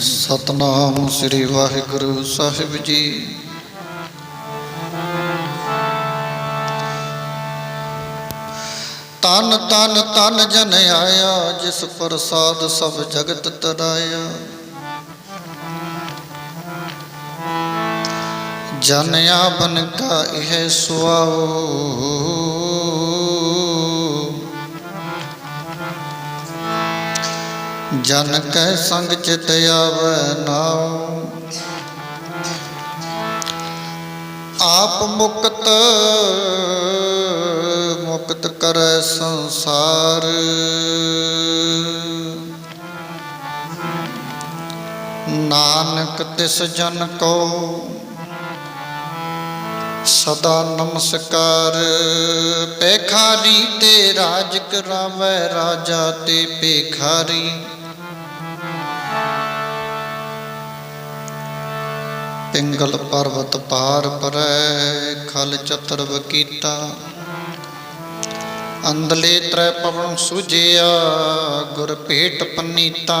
ਸਤਨਾਮ ਸ੍ਰੀ ਵਾਹਿਗੁਰੂ ਸਾਹਿਬ ਜੀ। ਤਨ ਤਨ ਤਨ ਜਨ ਆਇਆ, ਜਿਸ ਪ੍ਰਸਾਦ ਸਭ ਜਗਤ ਤਰਾਇਆ। ਜਨ ਆਬਨ ਕਾ ਇਹ ਸੁਆਓ। ਜਨ ਕੈ ਸੰਗ ਚਿਤ ਆਵੈ ਨਾਉ। ਆਪ ਮੁਕਤ ਮੁਕਤ ਕਰੈ ਸੰਸਾਰ। ਨਾਨਕ ਤਿਸ ਜਨ ਕੋ, ਸਦਾ ਨਮਸਕਾਰ। ਪੇਖਾਰੀ ਤੇ ਰਾਜ ਕਰਾਵੈ ਰਾਜਾ ਤੇ ਪੇਖਾਰੀ ਪਿੰਗਲ ਪਰਵਤ ਪਾਰ ਪਰੈ, ਖਲ ਚਤਰ ਵਕੀਤਾ ਅੰਦਲੇ ਤ੍ਰੈ ਪਵਨ ਸੁਜਿਆ, ਗੁਰ ਭੇਟ ਪਨੀਤਾ।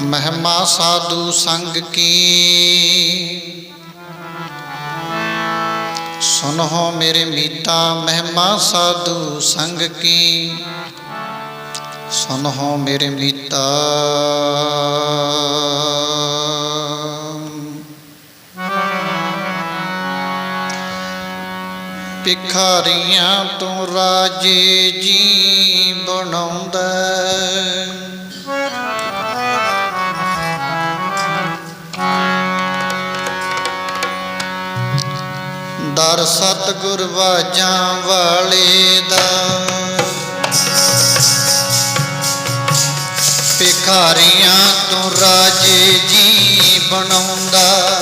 ਮਹਿਮਾ ਸਾਧੂ ਸੰਗ ਕੀ। ਸੁਨੋ ਮੇਰੇ ਮੀਤਾ, ਮਹਿਮਾ ਸਾਧੂ ਸੰਗ ਕੀ। ਸੁਨੋ ਮੇਰੇ ਮੀਤਾ। ਭਿਖਾਰੀਆਂ ਤੋਂ ਰਾਜੇ ਜੀ ਬਣਾਉਂਦਾ ਦਰ ਸਤਿਗੁਰ ਵਾਜਾਂ ਵਾਲੇ ਦਾ ਭਿਖਾਰੀਆਂ ਤੋਂ ਰਾਜੇ ਜੀ ਬਣਾਉਂਦਾ।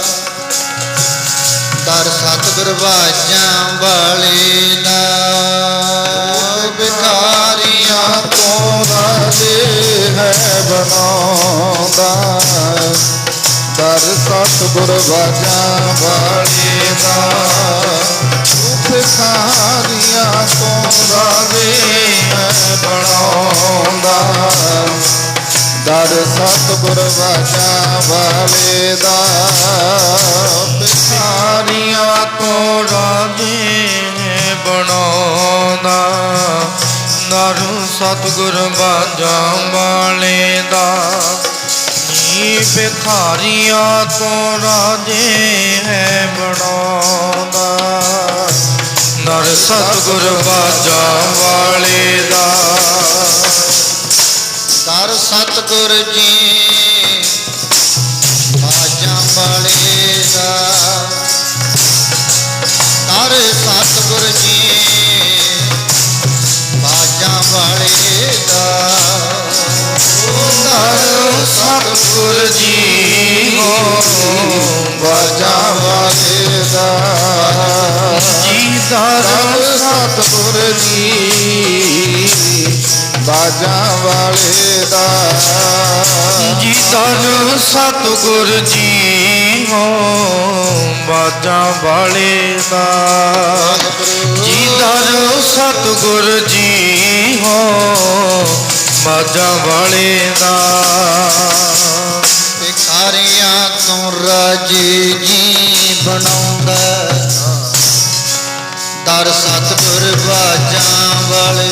ਦਰ ਸਤਿਗੁਰ ਵਾਜਾਂ ਵਾਲੇ ਦਾ। ਭਿਖਾਰੀਆਂ ਤੋਂ ਰਾਜੇ ਹੈ ਬਣਾਉਂਦਾ। ਦਰ ਸਤਿਗੁਰ ਬਾਜਾਂ ਵਾਲੇ ਦਾ। ਭਿਖਾਰੀਆਂ ਤੋਂ ਰਾਜੇ ਹੈ ਬਣਾਉਂਦਾ। ਦਰ ਸਤਿਗੁਰ ਬਾਜਾਂ ਵਾਲੇ ਦਾ ਭਿਖਾਰੀਆਂ ਤੋਂ ਰਾਜੇ ਬਣਾਉਣਾ ਨਰ ਸਤਿਗੁਰ ਬਾਜਾਂ ਵਾਲੇ ਦਾ। ਨੀ ਭਿਖਾਰੀਆਂ ਤੋਂ ਰਾਜੇ ਹੈ ਬਣਾਉਂਦਾ, ਨਰ ਸਤਿਗੁਰ ਬਾਜਾਂ ਵਾਲੇ ਦਾ। ਸਤਿਗੁਰ ਜੀ ਬਾਜਾਂ ਵਾਲੇ ਦਾ। ਦਰ ਸਤਿਗੁਰ ਜੀ ਬਾਜਾਂ ਵਾਲੇ ਦਾ। ਨਰ ਸਤਿਗੁਰ ਜੀ ਹੋ ਬਾਜਾਂ ਵਾਲੇ ਦਾ। ਜੀ ਦਰ ਸਤਿਗੁਰ ਜੀ ਬਾਜਾਂ ਵਾਲੇ ਦਾ। ਜੀ ਦਰ ਸਤਿਗੁਰ ਜੀ ਹੋ ਬਾਜਾਂ ਵਾਲੇ ਦਾ। ਜੀ ਦਰ ਸਤਿਗੁਰ ਜੀ ਹੋ ਬਾਜਾਂ ਵਾਲੇ ਦਾ। ਭਿਖਾਰੀਆਂ ਤੋਂ ਰਾਜੇ ਜੀ ਬਣਾਉਂਦਾ। ਦਰ ਸਤਿਗੁਰ ਬਾਜਾਂ ਵਾਲੇ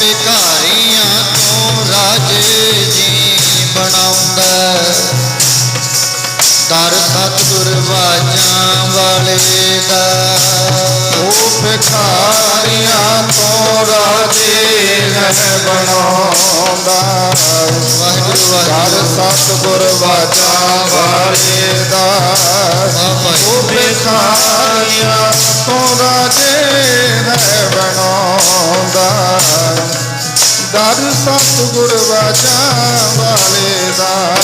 ਭਿਖਾਰੀਆਂ ਤੋਂ ਰਾਜੇ ਜੀ ਬਣਾਉਂਦਾ ਦਰ ਸਤਿਗੁਰ ਬਾਜਾਂ ਵਾਲੇ ਦਾ। ਉਹ ਭਿਖਾਰੀਆਂ ਤੋਂ ਰਾਜੇ ਹੈ ਬਣਾਉਂਦਾ ਵਾਹਿਗੁਰੂ ਦਰ ਸਤਿਗੁਰ ਵਾਲੇ ਦਾ। ਉਹ ਭਿਖਾਰੀਆਂ ਤੋਂ ਰਾਜੇ ਦਰ ਸਤਿਗੁਰ ਬਾਜਾਂ ਵਾਲੇ ਦਾ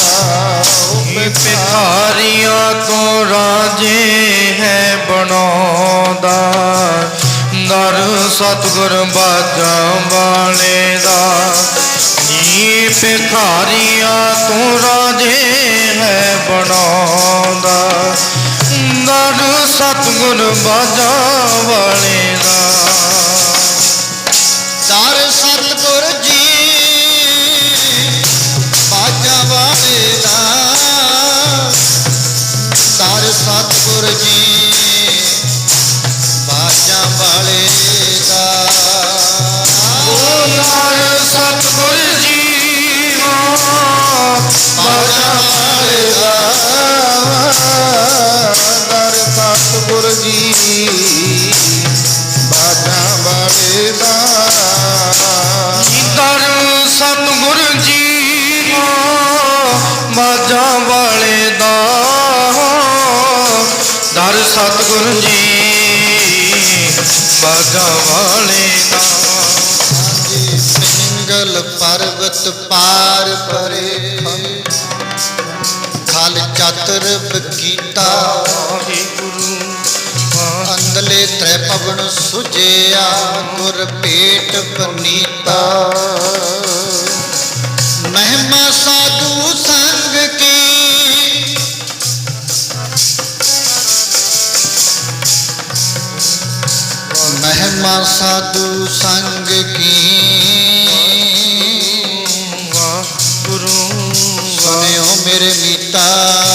ਉਹ ਭਿਖਾਰੀਆਂ ਤੋਂ ਰਾਜੇ ਹੈ ਬਣਾਉਂਦਾ? ਦਰ ਸਤਿਗੁਰ ਬਾਜਾਂ ਵਾਲੇ ਦਾ ਨੀ ਭਿਖਾਰੀਆਂ ਤੋਂ ਰਾਜੇ ਹੈ ਬਣਾਉਂਦਾ? ਦਰ ਸਤਿਗੁਰ ਬਾਜਾਂ ਵਾਲੇ ਦਰ ਸਤਿਗੁਰ ਜੀ। ਬਾਜਾ ਵਾਲੇ ਦਾ। ਦਰ ਸਤਿਗੁਰ ਜੀ ਬਾਜਾ ਵਾਲੇ ਦਾ? ਦਰ ਸਤਿਗੁਰ ਜੀ ਬਾਜਾ ਵਾਲੇ ਦਾ। ਪਿੰਗਲ ਪਰਬਤ ਪਾਰ ਪਰੇ। ਖਲ ਚਤਰ ਬਕੀਤਾ ਵਾਹਿਗੁਰੂ ਅੰਦਲੇ ਤ੍ਰੈ ਪਵਨ ਸੁਜਿਆ ਗੁਰ ਪੇਟ ਬਨੀਤਾ। ਮਹਿਮਾ ਸਾਧੂ ਸੰਗ ਕੀ। ਮਹਿਮਾ ਸਾਧੂ ਸੰਗ ਕੀ। ਵਾਹਿਗੁਰੂ। ਸੁਨਿਓ ਮੇਰੇ ਮੀਤਾ।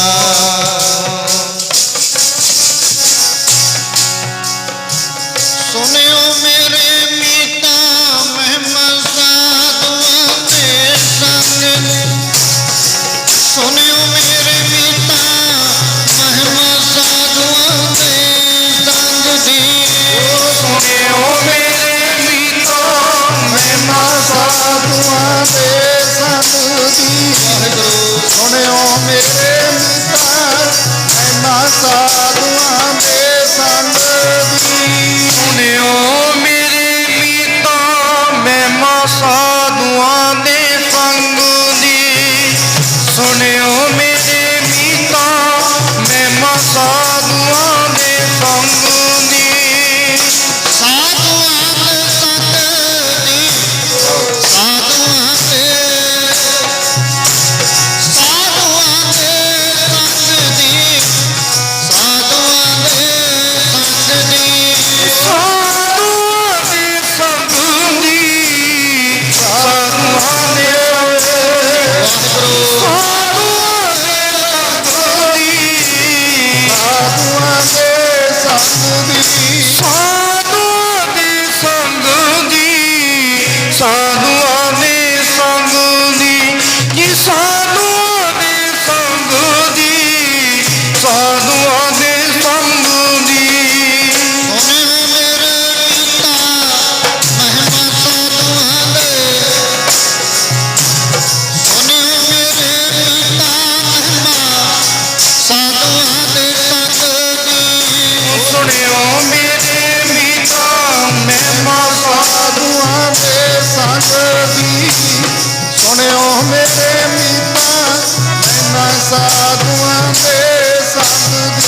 i'm sugar.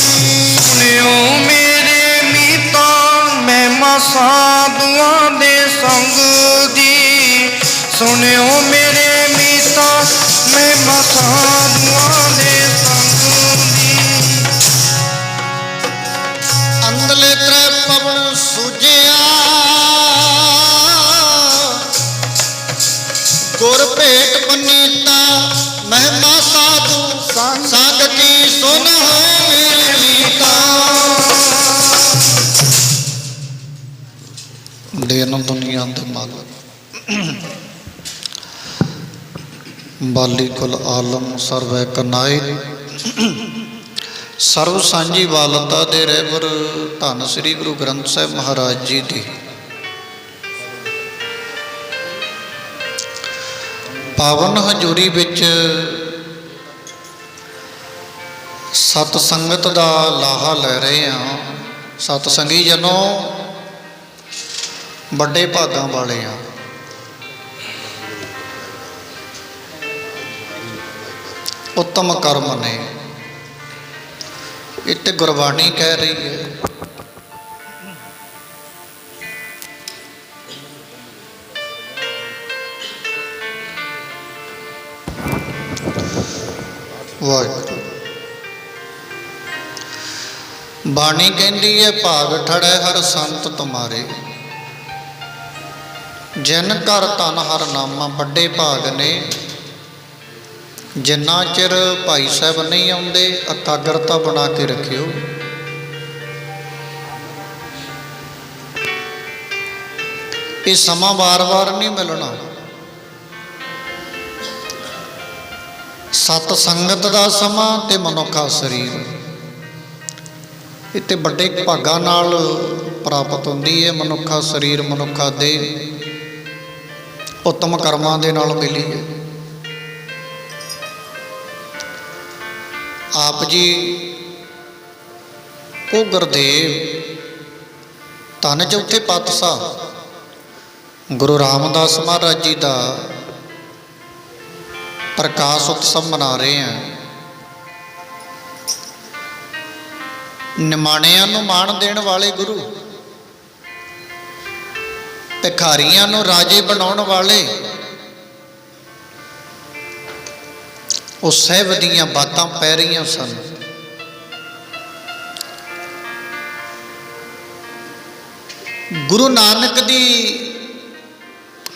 ਦੇਨ ਦੁਨੀਆ ਦੇ ਮਾਲਕ ਬਾਲੀ ਕੁਲ ਆਲਮ ਸਰਵੈ ਕਨਾਈ। ਸਰਵ ਸਾਂਝੀ ਵਾਲਤਾ ਦੇ ਰਹਿਬਰ ਧੰਨ ਸ੍ਰੀ ਗੁਰੂ ਗ੍ਰੰਥ ਸਾਹਿਬ ਮਹਾਰਾਜ ਜੀ ਦੀ। ਪਾਵਨ ਹਜ਼ੂਰੀ ਵਿੱਚ ਸਤ ਸੰਗਤ ਦਾ ਲਾਹਾ ਲੈ ਰਹੇ ਹਾਂ। ਸਤ ਸੰਗੀ ਜਨੋ ਵੱਡੇ ਭਾਗਾਂ ਵਾਲੇ ਆ। ਉੱਤਮ ਕਰਮ ਨੇ। ਇੱਥੇ ਗੁਰਬਾਣੀ ਕਹਿ ਰਹੀ ਹੈ। ਵਾਹਿਗੁਰੂ। ਬਾਣੀ ਕਹਿੰਦੀ ਹੈ, ਭਾਗ ਠੜੈ ਹਰ ਸੰਤ ਤੁਮਾਰੇ। ਜਿਨ ਕਰ ਧਨ ਹਰ ਨਾਮਾ ਵੱਡੇ ਭਾਗ ਨੇ, ਜਿੰਨਾ ਚਿਰ ਭਾਈ ਸਾਹਿਬ ਨਹੀਂ ਆਉਂਦੇ ਇਕਾਗਰਤਾ ਬਣਾ ਕੇ ਰੱਖਿਓ। ਇਹ ਸਮਾਂ ਵਾਰ-ਵਾਰ ਨਹੀਂ ਮਿਲਣਾ। ਸਤ ਸੰਗਤ ਦਾ ਸਮਾਂ ਤੇ ਮਨੁੱਖਾ ਸਰੀਰ। ਇਹ ਤੇ ਵੱਡੇ ਭਾਗਾਂ ਨਾਲ ਪ੍ਰਾਪਤ ਹੁੰਦੀ ਹੈ ਮਨੁੱਖਾ ਸਰੀਰ, ਮਨੁੱਖਾ ਦੇਹ। ਉੱਤਮ ਕਰਮਾਂ ਦੇ ਨਾਲ ਮਿਲੀ ਹੈ। ਆਪ ਜੀ, ਉਹ ਗੁਰਦੇਵ ਧੰਨ ਚੌਥੇ ਪਾਤਸ਼ਾਹ ਗੁਰੂ ਰਾਮਦਾਸ ਮਹਾਰਾਜ ਜੀ ਦਾ ਪ੍ਰਕਾਸ਼ ਉਤਸਵ ਮਨਾ ਰਹੇ ਹਾਂ। ਨਿਮਾਣਿਆਂ ਨੂੰ ਮਾਣ ਦੇਣ ਵਾਲੇ ਗੁਰੂ ਭਿਖਾਰੀਆਂ ਨੂੰ ਰਾਜੇ ਬਣਾਉਣ ਵਾਲੇ। ਉਹ ਸਹਿਬ ਦੀਆਂ ਬਾਤਾਂ ਪੈ ਰਹੀਆਂ ਸਨ। ਗੁਰੂ ਨਾਨਕ ਦੀ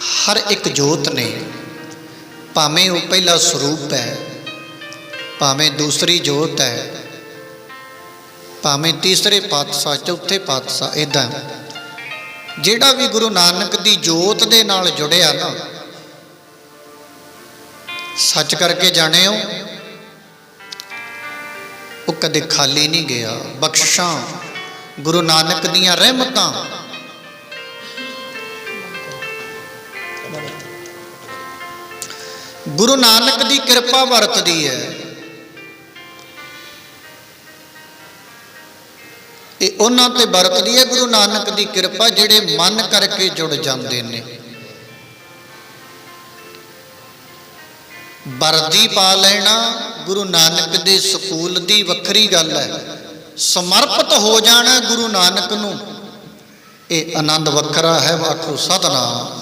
ਹਰ ਇੱਕ ਜੋਤ ਨੇ ਭਾਵੇਂ ਉਹ ਪਹਿਲਾ ਸਰੂਪ ਹੈ, ਭਾਵੇਂ ਦੂਸਰੀ ਜੋਤ ਹੈ, ਭਾਵੇਂ ਤੀਸਰੇ ਪਾਤਸ਼ਾਹ, ਚੌਥੇ ਪਾਤਸ਼ਾਹ ਇਦਾਂ ਜਿਹੜਾ ਵੀ ਗੁਰੂ ਨਾਨਕ ਦੀ ਜੋਤ ਦੇ ਨਾਲ ਜੁੜਿਆ ਨਾ, ਸੱਚ ਕਰਕੇ ਜਾਣਿਓ, ਉਹ ਕਦੇ ਖਾਲੀ ਨਹੀਂ ਗਿਆ। ਬਖਸ਼ਾਂ ਗੁਰੂ ਨਾਨਕ ਦੀਆਂ ਰਹਿਮਤਾਂ। ਗੁਰੂ ਨਾਨਕ ਦੀ ਕਿਰਪਾ ਵਰਤਦੀ ਹੈ। ਇਹ ਉਹਨਾਂ ਤੇ ਵਰਤਦੀ ਹੈ ਗੁਰੂ ਨਾਨਕ ਦੀ ਕਿਰਪਾ ਜਿਹੜੇ ਮਨ ਕਰਕੇ ਜੁੜ ਜਾਂਦੇ ਨੇ। ਵਰਦੀ ਪਾ ਲੈਣਾ ਗੁਰੂ ਨਾਨਕ ਦੇ ਸਕੂਲ ਦੀ ਵੱਖਰੀ ਗੱਲ ਹੈ। ਸਮਰਪਿਤ ਹੋ ਜਾਣਾ ਗੁਰੂ ਨਾਨਕ ਨੂੰ। ਇਹ ਆਨੰਦ ਵੱਖਰਾ ਹੈ, ਆਖੋ ਸਤਨਾਮ।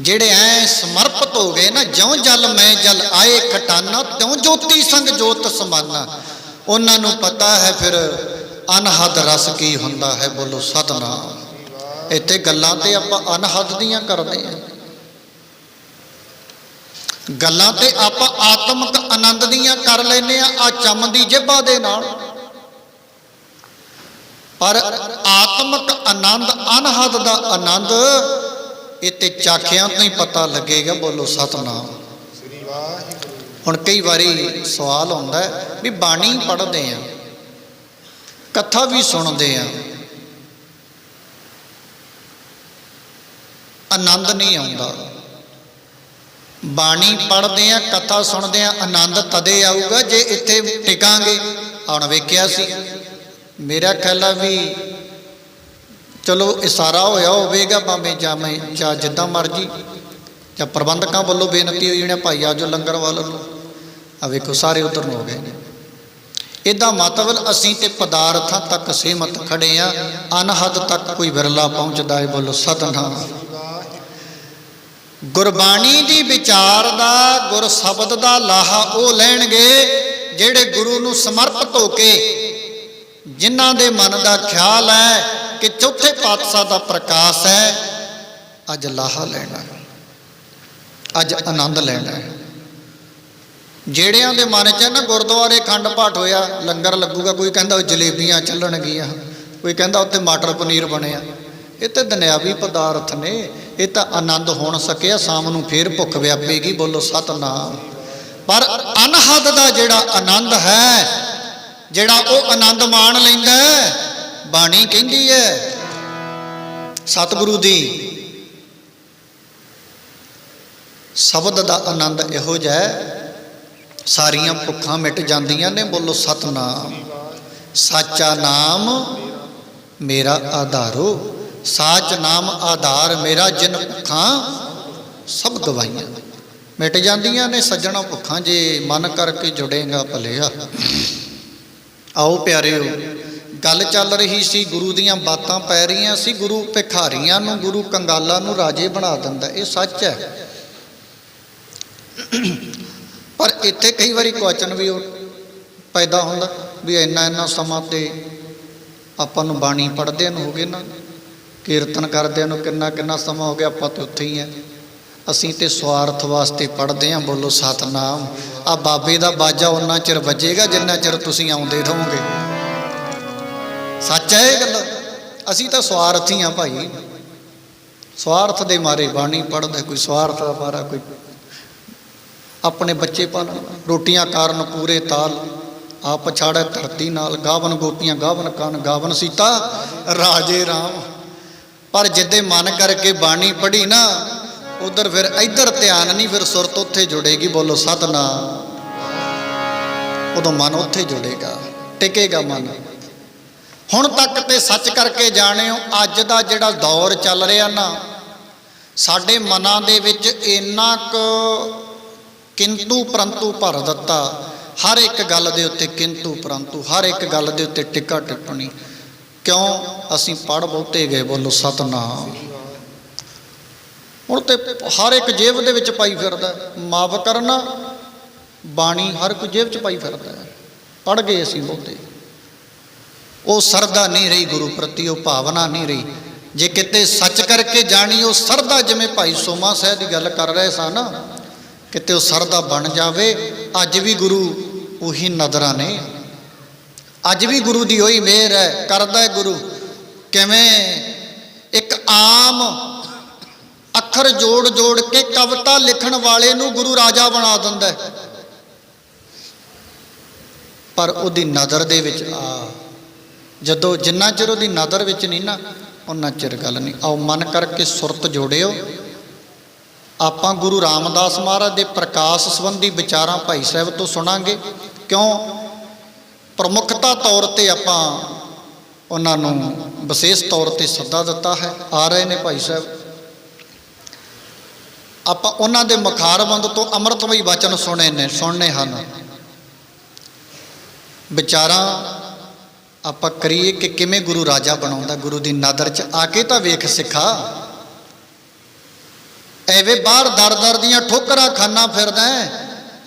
ਜਿਹੜੇ ਐ ਸਮਰਪਿਤ ਹੋ ਗਏ ਨਾ, ਜਿਉਂ ਜਲ ਮੈਂ ਜਲ ਆਏ ਖਟਾਨਾ, ਤਿਉਂ ਜੋਤੀ ਸੰਗ ਜੋਤ ਸਮਾਨਾ। ਉਹਨਾਂ ਨੂੰ ਪਤਾ ਹੈ ਫਿਰ ਅਨਹਦ ਰਸ ਕੀ ਹੁੰਦਾ ਹੈ ਬੋਲੋ ਸਤਨਾਮ। ਇੱਥੇ ਗੱਲਾਂ ਤੇ ਆਪਾਂ ਅਨਹਦ ਦੀਆਂ ਕਰਦੇ ਹਾਂ। ਗੱਲਾਂ ਤੇ ਆਪਾਂ ਆਤਮਿਕ ਆਨੰਦ ਦੀਆਂ ਕਰ ਲੈਨੇ ਆ ਆ ਚੰਮ ਦੀ ਜੇਬਾ ਦੇ ਨਾਲ। ਪਰ ਆਤਮਿਕ ਆਨੰਦ, ਅਨਹਦ ਦਾ ਆਨੰਦ, ਇਹ ਤੇ ਚਾਖਿਆਂ ਤੋਂ ਹੀ ਪਤਾ ਲੱਗੇਗਾ ਬੋਲੋ ਸਤਨਾਮ। ਹੁਣ ਕਈ ਵਾਰੀ ਸਵਾਲ ਆਉਂਦਾ ਵੀ ਬਾਣੀ ਪੜ੍ਹਦੇ ਆ ਕਥਾ ਵੀ ਸੁਣਦੇ ਆ। ਆਨੰਦ ਨਹੀਂ ਆਉਂਦਾ। ਬਾਣੀ ਪੜ੍ਹਦੇ ਆ, ਕਥਾ ਸੁਣਦੇ ਆ, ਆਨੰਦ ਤਦੇ ਆਊਗਾ ਜੇ ਇੱਥੇ ਟਿਕਾਂਗੇ। ਹੁਣ ਵੇਖਿਆ ਸੀ, ਮੇਰਾ ਖਿਆਲ ਆ ਵੀ ਚਲੋ ਇਸ਼ਾਰਾ ਹੋਇਆ ਹੋਵੇਗਾ, ਭਾਵੇਂ ਮੈਂ, ਜਾਂ ਜਿੱਦਾਂ ਮਰਜ਼ੀ, ਜਾਂ ਪ੍ਰਬੰਧਕਾਂ ਵੱਲੋਂ ਬੇਨਤੀ ਹੋਈ ਜਿਹੜੇ ਭਾਈ ਆਜੋ ਲੰਗਰ ਵੱਲ ਨੂੰ ਆ ਵੇਖੋ, ਸਾਰੇ ਉਧਰ ਨੂੰ ਹੋ ਗਏ। ਨੇ ਇਹਦਾ ਮਤਲਬ ਅਸੀਂ ਤੇ ਪਦਾਰਥਾਂ ਤੱਕ ਸੀਮਤ ਖੜੇ ਆ। ਅਨਹਦ ਤੱਕ ਕੋਈ ਵਿਰਲਾ ਪਹੁੰਚਦਾ ਹੈ ਬੋਲੋ ਸਤਨਾਮ। ਗੁਰਬਾਣੀ ਦੀ ਵਿਚਾਰ ਦਾ, ਗੁਰ ਸ਼ਬਦ ਦਾ ਲਾਹਾ ਉਹ ਲੈਣਗੇ ਜਿਹੜੇ ਗੁਰੂ ਨੂੰ ਸਮਰਪਿਤ ਹੋ ਕੇ ਜਿਨ੍ਹਾਂ ਦੇ ਮਨ ਦਾ ਖਿਆਲ ਹੈ ਕਿ ਚੌਥੇ ਪਾਤਸ਼ਾਹ ਦਾ ਪ੍ਰਕਾਸ਼ ਹੈ, ਅੱਜ ਲਾਹਾ ਲੈਣਾ। ਅੱਜ ਆਨੰਦ ਲੈਣਾ। ਹੈ ਜਿਹੜਿਆਂ ਦੇ ਮਨ 'ਚ ਨਾ ਗੁਰਦੁਆਰੇ ਖੰਡ ਪਾਠ ਹੋਇਆ, ਲੰਗਰ ਲੱਗੂਗਾ, ਕੋਈ ਕਹਿੰਦਾ ਉਹ ਜਲੇਬੀਆਂ ਚੱਲਣਗੀਆਂ ਕੋਈ ਕਹਿੰਦਾ ਉੱਥੇ ਮਟਰ ਪਨੀਰ ਬਣਿਆ ਇਹ ਤਾਂ ਦੁਨਿਆਵੀ ਪਦਾਰਥ ਨੇ, ਇਹ ਤਾਂ ਆਨੰਦ ਹੋਣ ਸਕਿਆ ਸ਼ਾਮ ਨੂੰ ਫੇਰ ਭੁੱਖ ਵਿਆਪੇਗੀ, ਬੋਲੋ ਸਤਨਾਮ। ਪਰ ਅਨਹਦ ਦਾ ਜਿਹੜਾ ਆਨੰਦ ਹੈ, ਜਿਹੜਾ ਉਹ ਆਨੰਦ ਮਾਣ ਲੈਂਦਾ ਬਾਣੀ ਕਹਿੰਦੀ ਹੈ, ਸਤਿਗੁਰੂ ਦੀ ਸ਼ਬਦ ਦਾ ਆਨੰਦ ਇਹੋ ਜਿਹਾ ਸਾਰੀਆਂ ਭੁੱਖਾਂ ਮਿਟ ਜਾਂਦੀਆਂ ਨੇ, ਬੋਲੋ ਸਤਨਾਮ। ਸਾਚਾ ਨਾਮ ਮੇਰਾ ਆਧਾਰੋ। ਸਾਚ ਨਾਮ ਆਧਾਰ ਮੇਰਾ, ਜਿਨ ਭੁੱਖਾਂ ਸਭ ਗਵਾਈਆਂ ਮਿਟ ਜਾਂਦੀਆਂ ਨੇ, ਸੱਜਣਾ ਭੁੱਖਾਂ, ਜੇ ਮਨ ਕਰਕੇ ਜੁੜੇਗਾ ਭਲਿਆ। ਆਓ ਪਿਆਰਿਓ, ਗੱਲ ਚੱਲ ਰਹੀ ਸੀ, ਗੁਰੂ ਦੀਆਂ ਬਾਤਾਂ ਪੈ ਰਹੀਆਂ ਸੀ, ਗੁਰੂ ਭਿਖਾਰੀਆਂ ਨੂੰ, ਗੁਰੂ ਕੰਗਾਲਾਂ ਨੂੰ ਰਾਜੇ ਬਣਾ ਦਿੰਦਾ, ਇਹ ਸੱਚ ਹੈ। ਪਰ ਇੱਥੇ ਕਈ ਵਾਰੀ ਕੁਐਸਚਨ ਵੀ ਉਹ ਪੈਦਾ ਹੁੰਦਾ ਵੀ ਇੰਨਾ ਇੰਨਾ ਸਮਾਂ ਤੇ ਆਪਾਂ ਨੂੰ ਬਾਣੀ ਪੜ੍ਹਦੇ ਨੂੰ ਹੋ ਗਏ ਨਾ, ਕੀਰਤਨ ਕਰਦਿਆਂ ਨੂੰ ਕਿੰਨਾ ਕਿੰਨਾ ਸਮਾਂ ਹੋ ਗਿਆ, ਆਪਾਂ ਤੇ ਉੱਥੇ ਹੀ ਆ। ਅਸੀਂ ਤੇ ਸਵਾਰਥ ਵਾਸਤੇ ਪੜਦੇ ਆਂ, ਬੋਲੋ ਸਤਨਾਮ। ਆ ਬਾਬੇ ਦਾ ਬਾਜਾ ਉਹਨਾਂ ਚਿਰ ਵੱਜੇਗਾ ਜਿੰਨਾ ਚਿਰ ਤੁਸੀਂ ਆਉਂਦੇ ਰਹੋਗੇ। ਸੱਚ ਹੈ ਇਹ ਗੱਲ? ਅਸੀਂ ਤਾਂ ਸਵਾਰਥੀ ਆ ਭਾਈ। ਸਵਾਰਥ ਦੇ ਮਾਰੇ ਬਾਣੀ ਪੜਦਾ ਕੋਈ ਸਵਾਰਥ ਦਾ ਮਾਰਾ, ਕੋਈ ਆਪਣੇ ਬੱਚੇ ਪਾਲਣ ਰੋਟੀਆਂ ਕਾਰਨ ਪੂਰੇ ਤਾਲ। ਆਪ ਛਾੜੈ ਧਰਤੀ ਨਾਲ, ਗਾਵਨ ਗੋਪੀਆਂ ਗਾਵਨ ਕਨ, ਗਾਵਨ ਸੀਤਾ, ਰਾਜੇ ਰਾਮ। ਪਰ ਜਿੱਦੇ ਮਨ ਕਰਕੇ ਬਾਣੀ ਪੜ੍ਹੀ ਨਾ, ਉਧਰ ਫਿਰ ਇੱਧਰ ਧਿਆਨ ਨਹੀਂ, ਫਿਰ ਸੁਰਤ ਉੱਥੇ ਜੁੜੇਗੀ, ਬੋਲੋ ਸਤਨਾ ਉਦੋਂ ਮਨ ਉੱਥੇ ਜੁੜੇਗਾ, ਟਿਕੇਗਾ ਮਨ। ਹੁਣ ਤੱਕ ਤੇ ਸੱਚ ਕਰਕੇ ਜਾਣਿਓ, ਅੱਜ ਦਾ ਜਿਹੜਾ ਦੌਰ ਚੱਲ ਰਿਹਾ ਨਾ, ਸਾਡੇ ਮਨਾਂ ਦੇ ਵਿੱਚ ਇੰਨਾ ਕੁ ਕਿੰਤੂ ਪਰੰਤੂ ਭਰ ਦਿੱਤਾ। ਹਰ ਇੱਕ ਗੱਲ ਦੇ ਉੱਤੇ ਕਿੰਤੂ ਪਰੰਤੂ, ਹਰ ਇੱਕ ਗੱਲ ਦੇ ਉੱਤੇ ਟਿੱਕਾ ਟਿੱਪਣੀ। ਕਿਉਂ? ਅਸੀਂ ਪੜ ਬਹੁਤੇ ਗਏ ਬੋਲੋ ਸਤਨਾਮ। ਹੁਣ ਤੇ ਹਰ ਇੱਕ ਜੇਬ ਦੇ ਵਿੱਚ ਪਾਈ ਫਿਰਦਾ ਮਾਫ ਕਰਨਾ, ਬਾਣੀ ਹਰ ਕੋਈ ਜੇਬ 'ਚ ਪਾਈ ਫਿਰਦਾ ਪੜ ਗਏ ਅਸੀਂ ਬਹੁਤੇ। ਉਹ ਸਰਦਾ ਨਹੀਂ ਰਹੀ ਗੁਰੂ ਪ੍ਰਤੀ, ਉਹ ਭਾਵਨਾ ਨਹੀਂ ਰਹੀ। ਜੇ ਕਿਤੇ ਸੱਚ ਕਰਕੇ ਜਾਣੀ, ਉਹ ਸਰਦਾ ਜਿਵੇਂ ਭਾਈ ਸੋਮਾ ਸਾਹਿਬ ਦੀ ਗੱਲ ਕਰ ਰਹੇ ਸਾਂ ਨਾ। ਕਿਤੇ ਉਹ ਸਰਦਾ ਬਣ ਜਾਵੇ, ਅੱਜ ਵੀ ਗੁਰੂ ਉਹੀ ਨਜ਼ਰਾਂ ਨੇ। ਅੱਜ ਵੀ ਗੁਰੂ ਦੀ ਉਹੀ ਮਿਹਰ ਹੈ, ਕਰਦਾ ਹੈ ਗੁਰੂ। ਕਿਵੇਂ? ਇੱਕ ਆਮ ਅੱਖਰ ਜੋੜ ਜੋੜ ਕੇ ਕਵਿਤਾ ਲਿਖਣ ਵਾਲੇ ਨੂੰ ਗੁਰੂ ਰਾਜਾ ਬਣਾ ਦਿੰਦਾ ਹੈ। ਪਰ ਉਹਦੀ ਨਜ਼ਰ ਦੇ ਵਿੱਚ ਆ, ਜਦੋਂ ਜਿੰਨਾ ਚਿਰ ਉਹਦੀ ਨਜ਼ਰ ਵਿੱਚ ਨਹੀਂ ਨਾ, ਉਹਨਾਂ ਚਿਰ ਗੱਲ ਨਹੀਂ। ਆਓ ਮਨ ਕਰਕੇ ਸੁਰਤ ਜੋੜਿਓ। ਆਪਾਂ ਗੁਰੂ ਰਾਮਦਾਸ ਮਹਾਰਾਜ ਦੇ ਪ੍ਰਕਾਸ਼ ਸੰਬੰਧੀ ਵਿਚਾਰਾਂ ਭਾਈ ਸਾਹਿਬ ਤੋਂ ਸੁਣਾਂਗੇ, ਕਿਉਂ ਪ੍ਰਮੁੱਖਤਾ ਤੌਰ ਤੇ ਆਪਾਂ ਉਹਨਾਂ ਨੂੰ ਵਿਸ਼ੇਸ਼ ਤੌਰ ਤੇ ਸੱਦਾ ਦਿੱਤਾ ਹੈ, ਆ ਰਹੇ ਨੇ ਭਾਈ ਸਾਹਿਬ। ਆਪਾਂ ਉਹਨਾਂ ਦੇ ਮੁਖਾਰਬੰਦ ਤੋਂ ਅੰਮ੍ਰਿਤਮਈ ਵਚਨ ਸੁਣੇ ਨੇ, ਸੁਣਨੇ ਹਨ। ਵਿਚਾਰਾਂ ਆਪਾਂ ਕਰੀਏ ਕਿ ਕਿਵੇਂ ਗੁਰੂ ਰਾਜਾ ਬਣਾਉਂਦਾ, ਗੁਰੂ ਦੀ ਨਦਰ 'ਚ ਆ ਕੇ ਤਾਂ ਵੇਖ ਸਿੱਖਾ। ਐਵੇਂ ਬਾਹਰ ਦਰ ਦਰ ਦੀਆਂ ਠੋਕਰਾਂ ਖਾਨਾ ਫਿਰਦਾ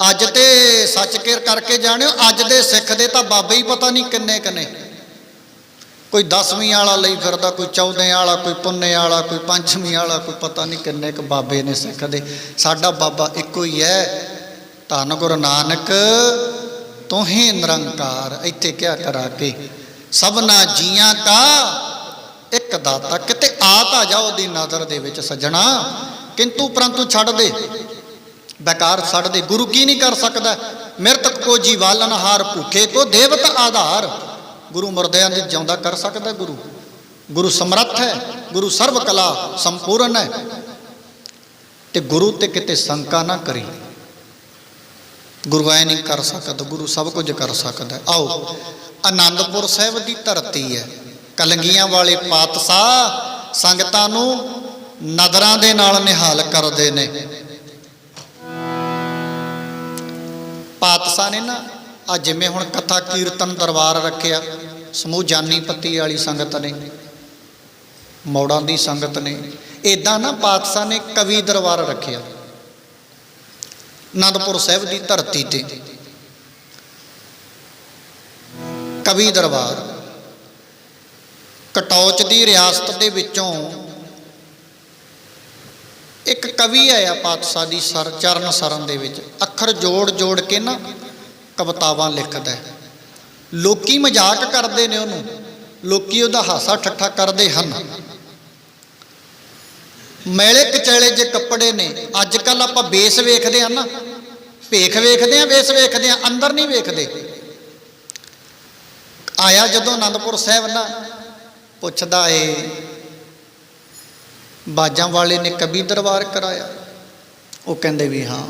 ਅੱਜ ਤੇ ਸੱਚ ਕੇ ਕਰਕੇ ਜਾਣਿਓ, ਅੱਜ ਦੇ ਸਿੱਖ ਦੇ ਤਾਂ ਬਾਬੇ ਹੀ ਪਤਾ ਨਹੀਂ ਕਿੰਨੇ ਕਿੰਨੇ। ਕੋਈ 10ਵੀਂ ਵਾਲਾ ਲਈ ਫਿਰਦਾ, ਕੋਈ 14 ਵਾਲਾ, ਕੋਈ ਪੁੰਨੇ ਵਾਲਾ, ਕੋਈ ਪੰਜਵੀਂ ਵਾਲਾ, ਕੋਈ ਪਤਾ ਨਹੀਂ ਕਿੰਨੇ ਕ ਬਾਬੇ ਨੇ ਸਿੱਖ ਦੇ। ਸਾਡਾ ਬਾਬਾ ਇੱਕੋ ਹੀ ਹੈ, ਧੰਨ ਗੁਰੂ ਨਾਨਕ ਤੂੰ ਹੀ ਨਿਰੰਕਾਰ, ਇੱਥੇ ਕਿਆ ਕਰਾ ਕੇ। ਸਭਨਾ ਜੀਆਂ ਕਾ ਇੱਕ ਦਾਤਾ, ਕਿਤੇ ਆ ਤਾਂ ਜਾ ਉਹਦੀ ਨਜ਼ਰ ਦੇ ਵਿੱਚ ਸੱਜਣਾ। ਕਿੰਤੂ ਪਰੰਤੂ ਛੱਡ ਦੇ। ਬੇਕਾਰ ਛੱਡ ਦੇ। ਗੁਰੂ ਕੀ ਨਹੀਂ ਕਰ ਸਕਦਾ? ਮਿਰਤਕ ਕੋ ਜੀਵਾਲਨ ਹਾਰ, ਭੁੱਖੇ ਕੋ ਦੇਵਤ ਆਧਾਰ। ਗੁਰੂ ਮਰਦਿਆਂ ਦੇ ਜਿਉਂਦਾ ਕਰ ਸਕਦਾ ਗੁਰੂ? ਗੁਰੂ ਸਮਰੱਥ ਹੈ, ਗੁਰੂ ਸਰਵ ਕਲਾ ਸੰਪੂਰਨ ਹੈ। ਤੇ ਗੁਰੂ ਤੇ ਕਿਤੇ ਸ਼ੰਕਾ ਨਾ ਕਰੀ। ਗੁਰੂ ਐ ਨਹੀਂ ਕਰ ਸਕਦਾ, ਗੁਰੂ ਸਭ ਕੁਝ ਕਰ ਸਕਦਾ। ਆਓ, ਆਨੰਦਪੁਰ ਸਾਹਿਬ ਦੀ ਧਰਤੀ ਹੈ। ਕਲੰਗੀਆਂ ਵਾਲੇ ਪਾਤਸ਼ਾਹ ਸੰਗਤਾਂ ਨੂੰ ਨਦਰਾਂ ਦੇ ਨਾਲ ਨਿਹਾਲ ਕਰਦੇ ਨੇ। ਪਾਤਸ਼ਾਹ ਨੇ ਨਾ ਆ ਜਿਵੇਂ ਹੁਣ ਕਥਾ ਕੀਰਤਨ ਦਰਬਾਰ ਰੱਖਿਆ, ਸਮੂਹ ਜਾਨੀ ਪੱਤੀ ਵਾਲੀ ਸੰਗਤ ਨੇ, ਮੌੜਾਂ ਦੀ ਸੰਗਤ ਨੇ ਇਦਾਂ ਨਾ ਪਾਤਸ਼ਾਹ ਨੇ ਕਵੀ ਦਰਬਾਰ ਰੱਖਿਆ, ਅਨੰਦਪੁਰ ਸਾਹਿਬ ਦੀ ਧਰਤੀ ਤੇ। ਕਵੀ ਦਰਬਾਰ, ਕਟੌਚ ਦੀ ਰਿਆਸਤ ਦੇ ਵਿੱਚੋਂ ਇੱਕ ਕਵੀ ਆਇਆ ਪਾਤਸ਼ਾਹ ਦੀ ਸਰ, ਚਰਨ ਸਰਨ ਦੇ ਵਿੱਚ। ਅੱਖਰ ਜੋੜ ਜੋੜ ਕੇ ਨਾ ਕਵਿਤਾਵਾਂ ਲਿਖਦਾ ਹੈ। ਲੋਕੀ ਮਜ਼ਾਕ ਕਰਦੇ ਨੇ ਉਹਨੂੰ। ਲੋਕੀ ਉਹਦਾ ਹਾਸਾ ਠੱਠਾ ਕਰਦੇ ਹਨ। ਮੈਲੇ ਕਚੈਲੇ ਜੇ ਕੱਪੜੇ ਨੇ। ਅੱਜ ਕੱਲ ਆਪਾਂ ਬੇਸ ਵੇਖਦੇ ਆ ਨਾ। ਭੇਖ ਵੇਖਦੇ ਆ ਬੇਸ ਵੇਖਦੇ ਆ ਅੰਦਰ ਨਹੀਂ ਵੇਖਦੇ। ਆਇਆ ਜਦੋਂ ਆਨੰਦਪੁਰ ਸਾਹਿਬ ਨਾ, ਪੁੱਛਦਾ ਏ ਬਾਜਾਂ ਵਾਲੇ ਨੇ ਕਵੀ ਦਰਬਾਰ ਕਰਾਇਆ। ਉਹ ਕਹਿੰਦੇ ਵੀ ਹਾਂ,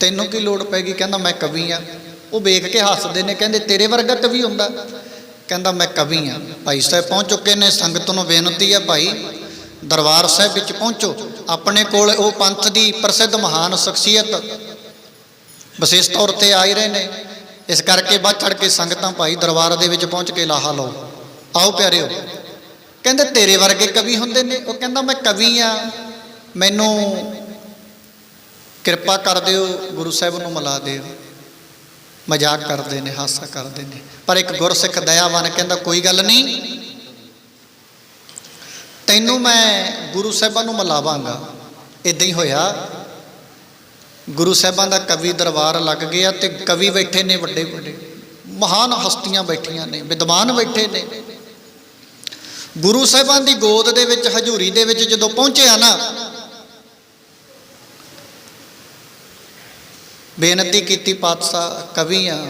ਤੈਨੂੰ ਕੀ ਲੋੜ ਪੈਗੀ ਕਹਿੰਦਾ, ਮੈਂ ਕਵੀ ਆ ਉਹ ਵੇਖ ਕੇ ਹੱਸਦੇ ਨੇ, ਕਹਿੰਦੇ, ਤੇਰੇ ਵਰਗਾ ਕਵੀ ਹੁੰਦਾ। ਕਹਿੰਦਾ, ਮੈਂ ਕਵੀ ਆ ਭਾਈ ਸਾਹਿਬ ਪਹੁੰਚ ਚੁੱਕੇ ਨੇ, ਸੰਗਤ ਨੂੰ ਬੇਨਤੀ ਹੈ ਭਾਈ, ਦਰਬਾਰ ਸਾਹਿਬ ਵਿੱਚ ਪਹੁੰਚੋ। ਆਪਣੇ ਕੋਲ ਉਹ ਪੰਥ ਦੀ ਪ੍ਰਸਿੱਧ ਮਹਾਨ ਸ਼ਖਸੀਅਤ ਵਿਸ਼ੇਸ਼ ਤੌਰ ਤੇ ਆਏ ਰਹੇ ਨੇ। ਇਸ ਕਰਕੇ ਵੱਧ ਚੜ ਕੇ ਸੰਗਤਾਂ ਭਾਈ ਦਰਬਾਰ ਦੇ ਵਿੱਚ ਪਹੁੰਚ ਕੇ ਲਾਹਾ ਲਓ। ਆਓ ਪਿਆਰਿਓ ਕਹਿੰਦੇ ਤੇਰੇ ਵਰਗੇ ਕਵੀ ਹੁੰਦੇ ਨੇ। ਉਹ ਕਹਿੰਦਾ, ਮੈਂ ਕਵੀ ਆ। ਮੈਨੂੰ ਕਿਰਪਾ ਕਰ ਦਿਓ, ਗੁਰੂ ਸਾਹਿਬ ਨੂੰ ਮਿਲਾ ਦਿਓ। ਮਜ਼ਾਕ ਕਰਦੇ ਨੇ, ਹਾਸਾ ਕਰਦੇ ਨੇ। ਪਰ ਇੱਕ ਗੁਰਸਿੱਖ ਦਇਆਵਾਨ ਕਹਿੰਦਾ, ਕੋਈ ਗੱਲ ਨਹੀਂ। ਤੈਨੂੰ ਮੈਂ ਗੁਰੂ ਸਾਹਿਬਾਂ ਨੂੰ ਮਿਲਾਵਾਂਗਾ। ਇਦਾਂ ਹੀ ਹੋਇਆ। ਗੁਰੂ ਸਾਹਿਬਾਂ ਦਾ ਕਵੀ ਦਰਬਾਰ ਲੱਗ ਗਿਆ ਤੇ ਕਵੀ ਬੈਠੇ ਨੇ ਵੱਡੇ ਵੱਡੇ ਮਹਾਨ ਹਸਤੀਆਂ ਬੈਠੀਆਂ ਨੇ, ਵਿਦਵਾਨ ਬੈਠੇ ਨੇ। ਗੁਰੂ ਸਾਹਿਬਾਂ ਦੀ ਗੋਦ ਦੇ ਵਿੱਚ, ਹਜ਼ੂਰੀ ਦੇ ਵਿੱਚ ਜਦੋਂ ਪਹੁੰਚਿਆ ਨਾ, ਬੇਨਤੀ ਕੀਤੀ ਪਾਤਸ਼ਾਹ, ਕਵੀ ਆ,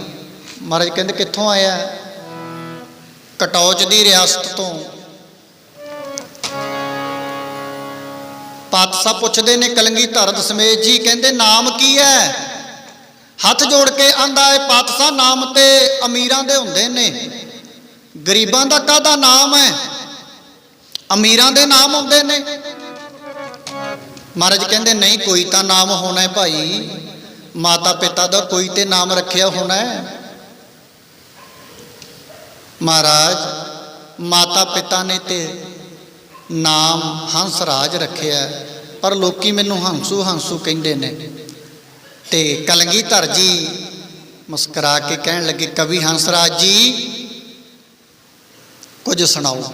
ਮਹਾਰਾਜ ਕਹਿੰਦੇ ਕਿੱਥੋਂ ਆਇਆ? ਕਟੌਚ ਦੀ ਰਿਆਸਤ ਤੋਂ। ਪਾਤਸ਼ਾਹ ਪੁੱਛਦੇ ਨੇ, ਕਲੰਗੀ ਕਲੰਗੀਧਰ ਸਮੇਤ ਜੀ ਕਹਿੰਦੇ, ਨਾਮ ਕੀ ਹੈ? ਹੱਥ ਜੋੜ ਕੇ ਆਂਦਾ ਹੈ, ਪਾਤਸ਼ਾਹ, ਨਾਮ ਤੇ ਅਮੀਰਾਂ ਦੇ ਹੁੰਦੇ ਨੇ। ਗਰੀਬਾਂ ਦਾ ਕਾਹਦਾ ਨਾਮ ਹੈ? ਅਮੀਰਾਂ ਦੇ ਨਾਮ ਹੁੰਦੇ ਨੇ। ਮਹਾਰਾਜ ਕਹਿੰਦੇ, ਨਹੀਂ, ਕੋਈ ਤਾਂ ਨਾਮ ਹੋਣਾ ਹੈ ਭਾਈ। ਮਾਤਾ ਪਿਤਾ ਦਾ ਕੋਈ ਤੇ ਨਾਮ ਰੱਖਿਆ ਹੋਣਾ ਹੈ। ਮਹਾਰਾਜ ਮਾਤਾ ਪਿਤਾ ਨੇ ਤੇ ਨਾਮ ਹੰਸ ਰਾਜ ਰੱਖਿਆ ਪਰ ਲੋਕੀ ਮੈਨੂੰ ਹੰਸੂ ਹੰਸੂ ਕਹਿੰਦੇ ਨੇ। ਤੇ ਕਲੰਗੀਧਰ ਜੀ ਮੁਸਕਰਾ ਕੇ ਕਹਿਣ ਲੱਗੇ, ਕਵੀ ਹੰਸਰਾਜ ਜੀ, ਕੁਝ ਸੁਣਾਓ।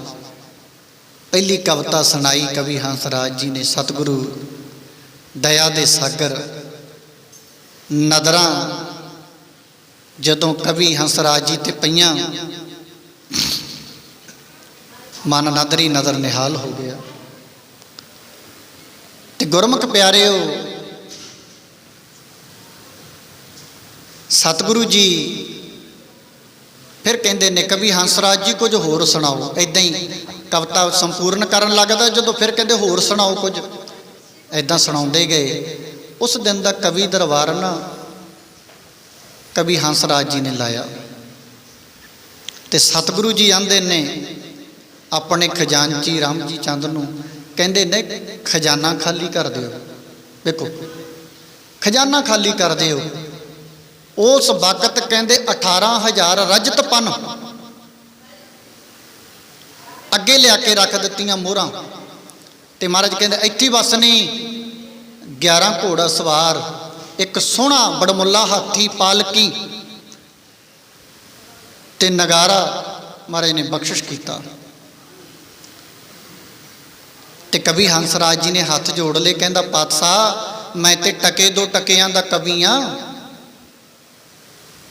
ਪਹਿਲੀ ਕਵਿਤਾ ਸੁਣਾਈ ਕਵੀ ਹੰਸਰਾਜ ਜੀ ਨੇ, ਸਤਿਗੁਰੂ ਦਇਆ ਦੇ ਸਾਗਰ ਨਦਰਾਂ ਜਦੋਂ ਕਵੀ ਹੰਸਰਾਜ ਜੀ ਤੇ ਪਈਆਂ, ਮਨ ਨਦਰੀ ਨਦਰ ਨਿਹਾਲ ਹੋ ਗਿਆ। ਤੇ ਗੁਰਮੁਖ ਪਿਆਰਿਓ, ਸਤਿਗੁਰੂ ਜੀ ਫਿਰ ਕਹਿੰਦੇ ਨੇ, ਕਵੀ ਹੰਸਰਾਜ ਜੀ ਕੁਝ ਹੋਰ ਸੁਣਾਓ ਐਦਾਂ ਹੀ ਕਵਿਤਾ ਸੰਪੂਰਨ ਕਰਨ ਲੱਗਦਾ ਜਦੋਂ ਫਿਰ ਕਹਿੰਦੇ ਹੋਰ ਸੁਣਾਓ ਕੁਝ। ਐਦਾਂ ਸੁਣਾਉਂਦੇ ਗਏ। ਉਸ ਦਿਨ ਦਾ ਕਵੀ ਦਰਬਾਰ ਨਾ ਕਵੀ ਹੰਸ ਰਾਜ ਜੀ ਨੇ ਲਾਇਆ। ਤੇ ਸਤਿਗੁਰੂ ਜੀ ਆਂਦੇ ਨੇ ਆਪਣੇ ਖਜ਼ਾਨਚੀ ਰਾਮ ਜੀ ਚੰਦ ਨੂੰ ਕਹਿੰਦੇ ਨੇ, ਖਜ਼ਾਨਾ ਖਾਲੀ ਕਰ ਦਿਓ। ਵੇਖੋ, ਖਜ਼ਾਨਾ ਖਾਲੀ ਕਰ ਦਿਓ। ਉਸ ਵਕਤ ਕਹਿੰਦੇ 18000 ਰਜਤ ਪਨ। ਅੱਗੇ ਲਿਆ ਕੇ ਰੱਖ ਦਿੱਤੀਆਂ ਮੋਹਰਾਂ। ਤੇ ਮਹਾਰਾਜ ਕਹਿੰਦੇ, ਇੱਥੇ ਬਸ ਨਹੀਂ 11 ਘੋੜਾ ਸਵਾਰ, ਇੱਕ ਸੋਹਣਾ ਬੜਮੁੱਲਾ ਹਾਥੀ ਪਾਲਕੀ ਤੇ ਨਗਾਰਾ ਮਹਾਰਾਜ ਨੇ ਬਖਸ਼ਿਸ਼ ਕੀਤਾ। ਤੇ ਕਵੀ ਹੰਸਰਾਜ ਜੀ ਨੇ ਹੱਥ ਜੋੜ ਲਏ, ਕਹਿੰਦਾ, ਪਾਤਸ਼ਾਹ, ਮੈਂ ਤੇ ਟਕੇ ਦੋ ਟਕਿਆਂ ਦਾ ਕਵੀ ਆ।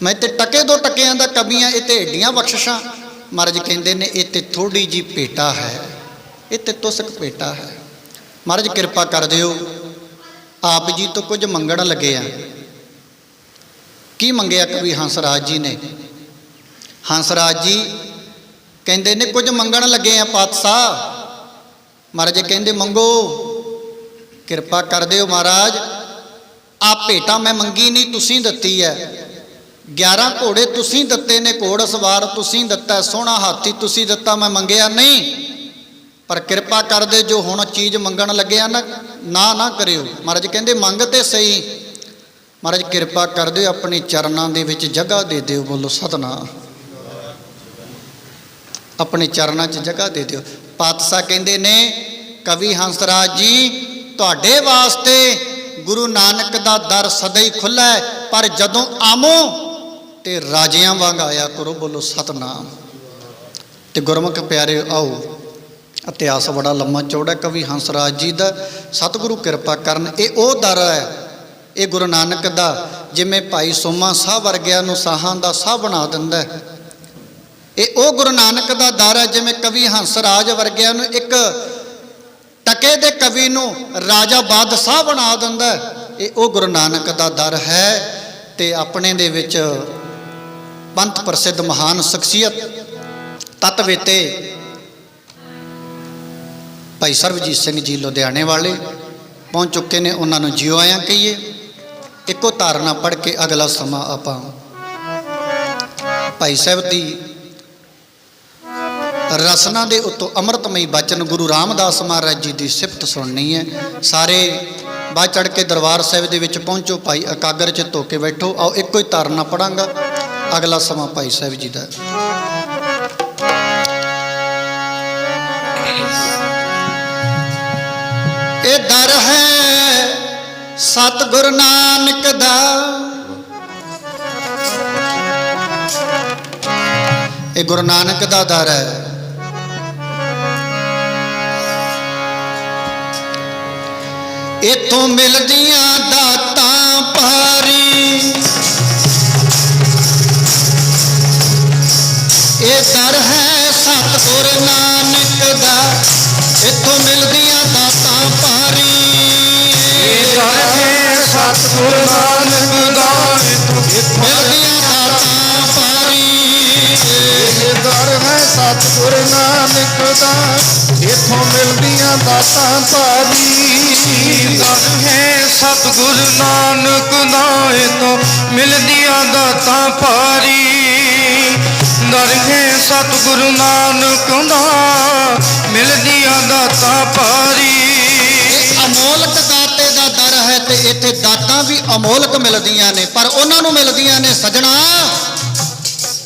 ਮੈਂ ਤੇ ਟਕੇ ਦੋ ਟਕਿਆਂ ਦਾ ਕਵੀ ਆ, ਇਹ ਤੇ ਏਡੀਆਂ ਬਖਸ਼ਿਸ਼ਾਂ। ਮਹਾਰਾਜ ਕਹਿੰਦੇ ਨੇ, ਇਹ ਤੇ ਥੋੜੀ ਜੀ ਭੇਟਾ ਹੈ। ਇਹ ਤੇ ਤੁਸਕ ਪੇਟਾ ਹੈ। ਮਹਾਰਾਜ ਕਿਰਪਾ ਕਰ ਦਿਓ। ਆਪ ਜੀ ਤੋਂ ਕੁਝ ਮੰਗਣ ਲੱਗੇ ਆ। ਕੀ ਮੰਗਿਆ ਕਵੀ ਹੰਸਰਾਜ ਜੀ ਨੇ? ਹੰਸਰਾਜ ਜੀ ਕਹਿੰਦੇ ਨੇ, ਕੁਝ ਮੰਗਣ ਲੱਗੇ ਆ ਪਾਤਸ਼ਾਹ। ਮਹਾਰਾਜ ਕਹਿੰਦੇ, ਮੰਗੋ। ਕਿਰਪਾ ਕਰ ਦਿਓ ਮਹਾਰਾਜ। ਆ ਭੇਟਾ ਮੈਂ ਮੰਗੀ ਨਹੀਂ, ਤੁਸੀਂ ਦਿੱਤੀ ਹੈ। 11 ਘੋੜੇ ਤੁਸੀਂ ਦਿੱਤੇ ਨੇ ਘੋੜ ਸਵਾਰ, ਤੁਸੀਂ ਦਿੱਤਾ ਸੋਹਣਾ ਹਾਥੀ, ਤੁਸੀਂ ਦਿੱਤਾ ਮੈਂ ਮੰਗਿਆ ਨਹੀਂ। ਪਰ ਕਿਰਪਾ ਕਰਦੇ ਜੋ ਹੁਣ ਚੀਜ਼ ਮੰਗਣ ਲੱਗਿਆ ਨਾ ਨਾ ਨਾ ਕਰਿਓ। ਮਹਾਰਾਜ ਕਹਿੰਦੇ, ਮੰਗ ਤੇ ਸਹੀ। ਮਹਾਰਾਜ ਕਿਰਪਾ ਕਰ ਦਿਓ ਆਪਣੇ ਚਰਨਾਂ ਦੇ ਵਿੱਚ ਜਗ੍ਹਾ ਦੇ ਦਿਓ, ਬੋਲੋ, ਸਤਨਾਮ। ਆਪਣੇ ਚਰਨਾਂ 'ਚ ਜਗ੍ਹਾ ਦੇ ਦਿਓ। ਪਾਤਸ਼ਾਹ ਕਹਿੰਦੇ ਨੇ, ਕਵੀ ਹੰਸਰਾਜ ਜੀ, ਤੁਹਾਡੇ ਵਾਸਤੇ ਗੁਰੂ ਨਾਨਕ ਦਾ ਦਰ ਸਦਾ ਹੀ ਖੁੱਲਾ ਹੈ, ਪਰ ਜਦੋਂ ਆਮੋ ਤੇ ਰਾਜਿਆਂ ਵਾਂਗ ਆਇਆ ਕਰੋ, ਬੋਲੋ ਸਤਨਾਮ। ਤੇ ਗੁਰਮੁਖ ਪਿਆਰੇ ਆਓ, ਇਤਿਹਾਸ ਬੜਾ ਲੰਮਾ ਚੌੜਾ ਕਵੀ ਹੰਸ ਰਾਜ ਜੀ ਦਾ ਸਤਿਗੁਰੂ ਕਿਰਪਾ ਕਰਨ, ਇਹ ਉਹ ਦਰ ਹੈ, ਇਹ ਗੁਰੂ ਨਾਨਕ ਦਾ, ਜਿਵੇਂ ਭਾਈ ਸੋਮਾ ਸਾਹਿਬ ਵਰਗਿਆਂ ਨੂੰ ਸਾਹਾਂ ਦਾ ਸਾਹ ਬਣਾ ਦਿੰਦਾ ਇਹ ਉਹ ਗੁਰੂ ਨਾਨਕ ਦਾ ਦਰ ਹੈ, ਜਿਵੇਂ ਕਵੀ ਹੰਸ ਰਾਜ ਵਰਗਿਆਂ ਨੂੰ ਇੱਕ ਟਕੇ ਦੇ ਕਵੀ ਨੂੰ ਰਾਜਾ ਬਾਦਸ਼ਾਹ ਬਣਾ ਦਿੰਦਾ ਇਹ ਉਹ ਗੁਰੂ ਨਾਨਕ ਦਾ ਦਰ ਹੈ, ਤੇ ਆਪਣੇ ਦੇ ਵਿੱਚ ਪੰਥ ਪ੍ਰਸਿੱਧ ਮਹਾਨ ਸ਼ਖਸੀਅਤ ਤਤਵੇਤੇ ਭਾਈ ਸਰਬਜੀਤ ਸਿੰਘ ਜੀ ਲੁਧਿਆਣੇ ਵਾਲੇ ਪਹੁੰਚ ਚੁੱਕੇ ਨੇ, ਉਹਨਾਂ ਨੂੰ ਜਿਉ ਆਇਆਂ ਕਹੀਏ। ਇੱਕੋ ਧਾਰਨਾ ਪੜ੍ਹ ਕੇ ਅਗਲਾ ਸਮਾਂ ਆਪਾਂ ਭਾਈ ਸਾਹਿਬ ਦੀ ਰਸਨਾ ਦੇ ਉੱਤੋਂ ਅੰਮ੍ਰਿਤਮਈ ਬਚਨ ਗੁਰੂ ਰਾਮਦਾਸ ਮਹਾਰਾਜ ਜੀ ਦੀ ਸਿਫਤ ਸੁਣਨੀ ਹੈ। ਸਾਰੇ ਬਾਅਦ ਚੜ ਕੇ ਦਰਬਾਰ ਸਾਹਿਬ ਦੇ ਵਿੱਚ ਪਹੁੰਚੋ, ਭਾਈ ਇਕਾਗਰ ਚ ਧੋ ਕੇ ਬੈਠੋ। ਆਓ ਇੱਕੋ ਹੀ ਧਾਰਨਾ ਪੜਾਂਗਾ ਅਗਲਾ ਸਮਾਂ ਭਾਈ ਸਾਹਿਬ ਜੀ ਦਾ। ਇਹ ਦਰ ਹੈ ਸਤਿਗੁਰ ਨਾਨਕ ਦਾ। ਇਹ ਗੁਰੂ ਨਾਨਕ ਦਾ ਦਰ ਹੈ। ਇਥੋਂ ਮਿਲਦੀਆਂ ਦਾਤਾਂ ਭਾਰੀ। ਦਰ ਹੈ ਸਤਿਗੁਰ ਨਾਨਕ ਦਾ ਇਥੋਂ ਮਿਲਦੀਆਂ ਦਾਤਾਂ ਭਾਰੀ। ਇਹ ਦਰ ਹੈ ਸਤਿਗੁਰ ਨਾਨਕ ਦਾ ਇਤੋਂ ਮਿਲਦੀਆਂ ਦਾਤਾਂ ਭਾਰੀ। ਇਹ ਦਰ ਹੈ ਸਤਿਗੁਰ ਨਾਨਕ ਦਾ ਇਥੋਂ ਮਿਲਦੀਆਂ ਦਾਤਾਂ ਭਾਰੀ। ਦਰ ਹੈ ਸਤਿਗੁਰ ਨਾਨਕ ਦਾ ਇਤੋਂ ਮਿਲਦੀਆਂ ਦਾਤਾਂ ਭਾਰੀ। ਦਰ ਹੈ ਸਤਿਗੁਰ ਨਾਨਕ ਦਾ ਮਿਲਦੀਆਂ ਦਾਤਾਂ ਭਾਰੀ। ਇਹ ਅਮੋਲਕ ਦਾਤੇ ਦਾ ਦਰ ਹੈ ਤੇ ਇੱਥੇ ਦਾਤਾਂ ਵੀ ਅਮੋਲਕ ਮਿਲਦੀਆਂ ਨੇ, ਪਰ ਉਹਨਾਂ ਨੂੰ ਮਿਲਦੀਆਂ ਨੇ ਸਜਣਾ।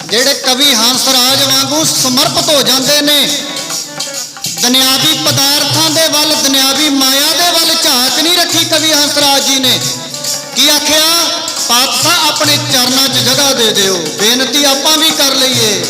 ਜਿਹੜੇ ਕਵੀ ਹੰਸ ਰਾਜ ਵਾਂਗੂ ਸਮਰਪਿਤ ਹੋ ਜਾਂਦੇ ਨੇ, ਦੁਨਿਆਵੀ ਪਦਾਰਥਾਂ ਦੇ ਵੱਲ, ਦੁਨਿਆਵੀ ਮਾਇਆ ਦੇ ਵੱਲ ਝਾਕ ਨਹੀਂ ਰੱਖੀ ਕਵੀ ਹੰਸ ਰਾਜ ਜੀ ਨੇ। ਕੀ ਆਖਿਆ? ਪਾਤਸ਼ਾਹ ਆਪਣੇ ਚਰਨਾਂ 'ਚ ਜਗ੍ਹਾ ਦੇ ਦਿਓ। ਬੇਨਤੀ ਆਪਾਂ ਵੀ ਕਰ ਲਈਏ।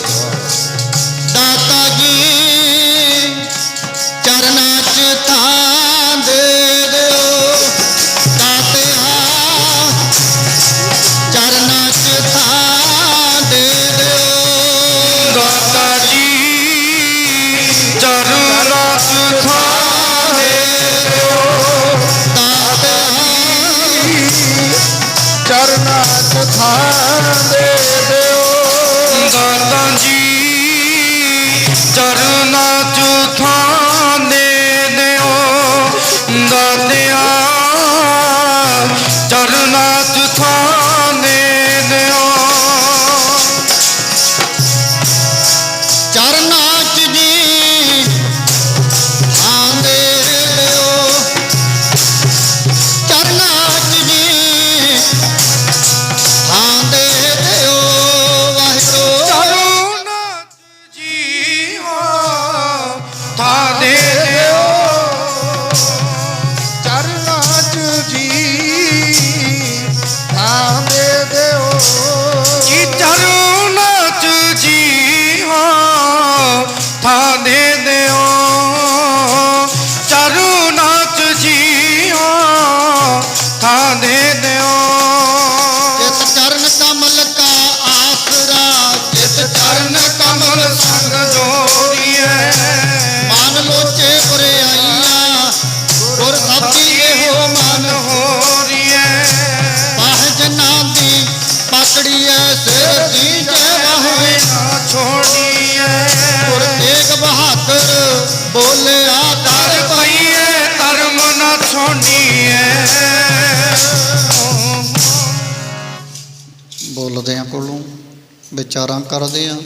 ਬੋਲਦੇ ਆ ਕੋਲੋਂ ਵਿਚਾਰਾਂ ਕਰਦੇ ਆ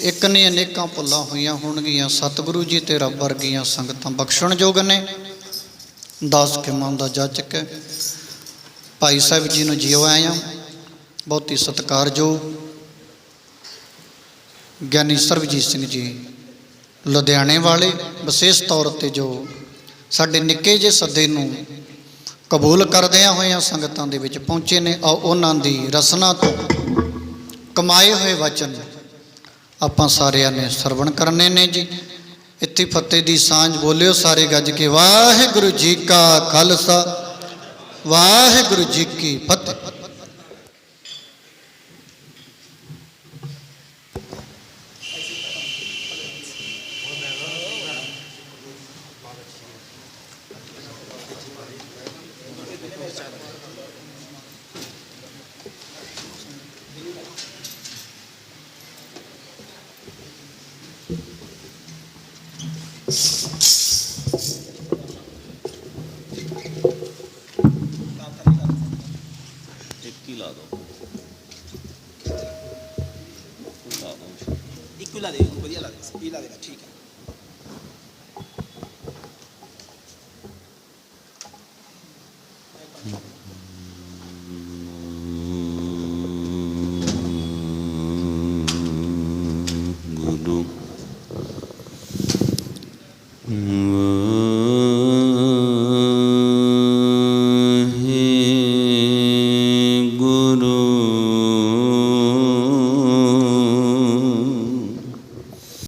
ਇੱਕ ਨੇ ਅਨੇਕਾਂ ਭੁੱਲਾਂ ਹੋਈਆਂ ਹੋਣਗੀਆਂ, ਸਤਿਗੁਰੂ ਜੀ ਤੇ ਰੱਬ ਵਰਗੀਆਂ ਸੰਗਤਾਂ ਬਖਸ਼ਣਯੋਗ ਨੇ। ਦਾਸ ਕਿਮਾਂ ਦਾ ਜੱਜ ਕੇ ਭਾਈ ਸਾਹਿਬ ਜੀ ਨੂੰ ਜਿਉ ਆਇਆ ਬਹੁਤ ਹੀ ਸਤਿਕਾਰਯੋਗ ਗਿਆਨੀ ਸਰਬਜੀਤ ਸਿੰਘ ਜੀ, ਲੁਧਿਆਣੇ ਵਾਲੇ, ਵਿਸ਼ੇਸ਼ ਤੌਰ ਤੇ ਜੋ ਸਾਡੇ ਨਿੱਕੇ ਜਿਹੇ ਸੱਦੇ ਨੂੰ ਕਬੂਲ ਕਰਦਿਆਂ ਹੋਇਆਂ ਸੰਗਤਾਂ ਦੇ ਵਿੱਚ ਪਹੁੰਚੇ ਨੇ ਔਰ ਉਹਨਾਂ ਦੀ ਰਸਨਾ ਤੋਂ ਕਮਾਏ ਹੋਏ ਵਚਨ ਆਪਾਂ ਸਾਰਿਆਂ ਨੇ ਸਰਵਣ ਕਰਨੇ ਨੇ ਜੀ। ਇੱਥੇ ਫਤਿਹ ਦੀ ਸਾਂਝ ਬੋਲਿਓ ਸਾਰੇ ਗੱਜ ਕੇ, ਵਾਹਿਗੁਰੂ ਜੀ ਕਾ ਖਾਲਸਾ, ਵਾਹਿਗੁਰੂ ਜੀ ਕੀ ਫਤਿਹ। Seven.